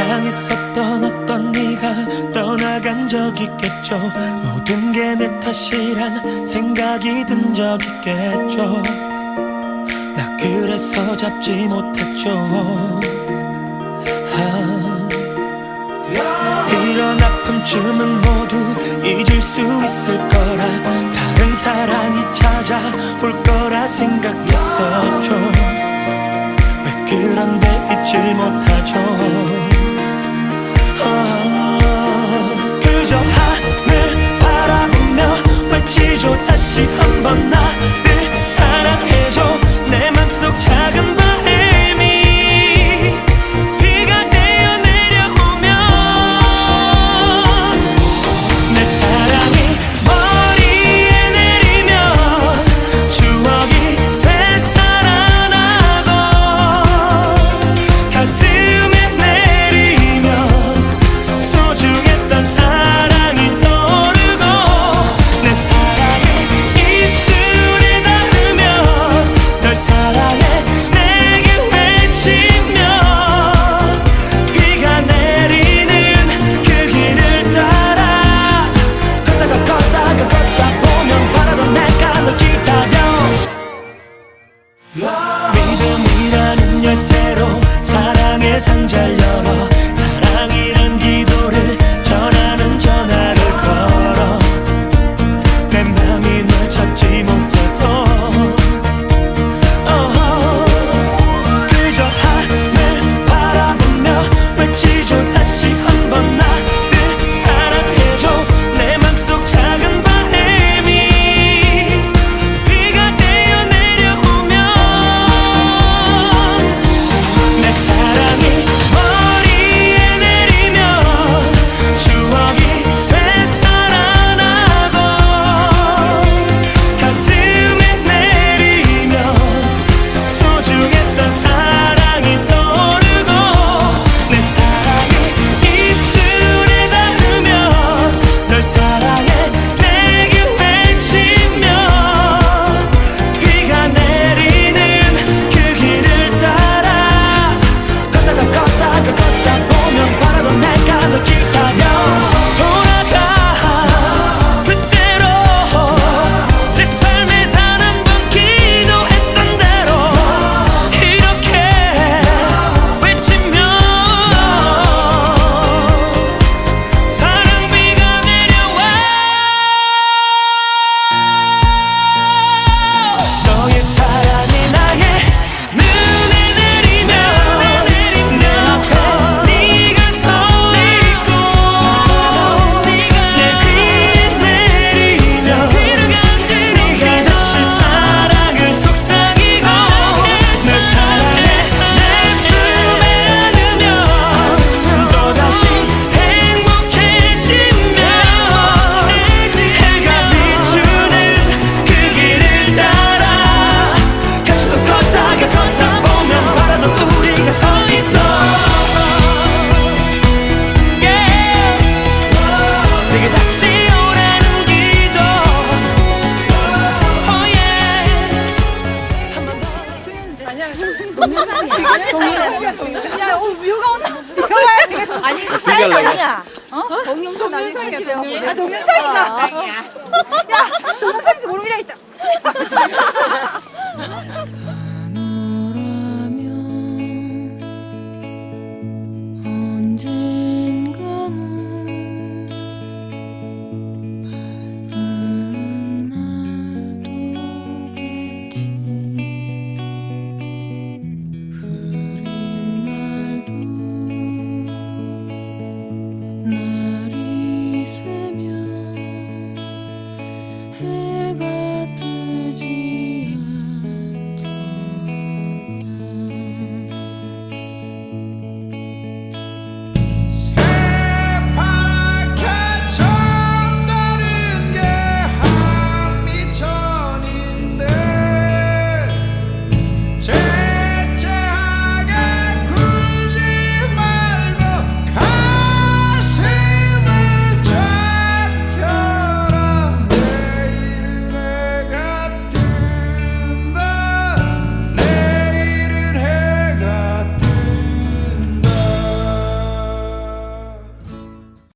사랑했었던 어떤 네가 떠나간 적 있겠죠? 모든 게 내 탓이란 생각이 든 적 있겠죠? 나 그래서 잡지 못했죠. 아. 이런 아픔쯤은 모두 잊을 수 있을 거라. 다른 사랑이 찾아올 거라 생각했었죠. 왜 그런데 잊질 못하 야, 어, 묘가 온다. 묘가야 아니, 그 사이가 아니야. 어? 어? 동영상 나중에 편집해갖고. 아, 동영상인가? 야, 동영상인지 모르고 그냥 있다.